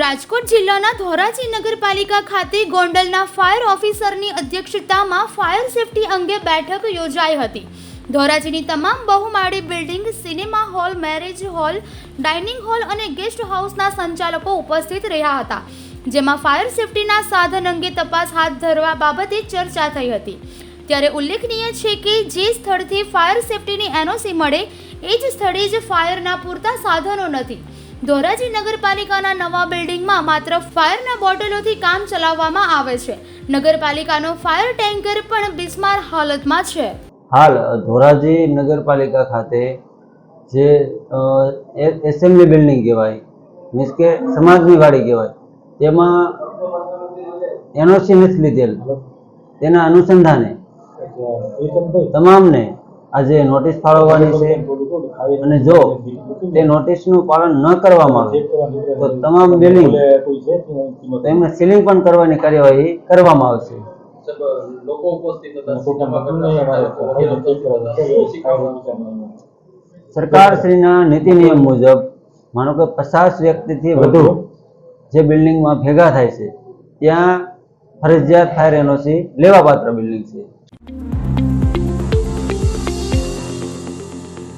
રાજકોટ જિલ્લાના ધોરાજી નગરપાલિકા ખાતે ગોંડલના ફાયર ઓફિસરની અધ્યક્ષતામાં ફાયર સેફટી અંગે બેઠક યોજાઈ હતી. ધોરાજીની તમામ બહુમાળી building, cinema hall, marriage hall, dining hall અને ગેસ્ટ હાઉસના સંચાલકો ઉપસ્થિત રહ્યા હતા, જેમાં ફાયર સેફટીના સાધન અંગે તપાસ હાથ ધરવા બાબતે ચર્ચા થઈ હતી. ત્યારે ઉલ્લેખનીય છે કે જે સ્થળથી ફાયર સેફટીની એનઓસી મળે, એ જ સ્થળે જ ફાયરના પૂરતા સાધનો નથી. ધોરાજી નગરપાલિકાના નવા બિલ્ડિંગમાં માત્ર ફાયરના બોટલોથી કામ ચલાવવામાં આવે છે. નગરપાલિકાનો ફાયર ટેન્કર પણ બિસ્માર હાલતમાં છે. હાલ ધોરાજી નગરપાલિકા ખાતે જે એસેમ્બલી બિલ્ડિંગ કહેવાય મીન્સ કે સમાજની વાડી કહેવાય તેમાં એનઓસી નથી લીધેલ. તેના અનુસંધાને તમામને આજે નોટિસ ફાળવવાની છે. અને જો તે નોટિસનું પાલન ન કરવામાં આવે, તો તમામ બિલિંગ તેમને સીલિંગ પણ કરવાની કાર્યવાહી કરવામાં આવશે. સરકાર સરકારશ્રીના નીતિ નિયમ મુજબ, માનો કે પચાસ વ્યક્તિથી વધુ જે બિલ્ડિંગમાં ભેગા થાય છે, ત્યાં ફરજિયાત ફાયર એનઓસી લેવાપાત્ર બિલ્ડિંગ છે.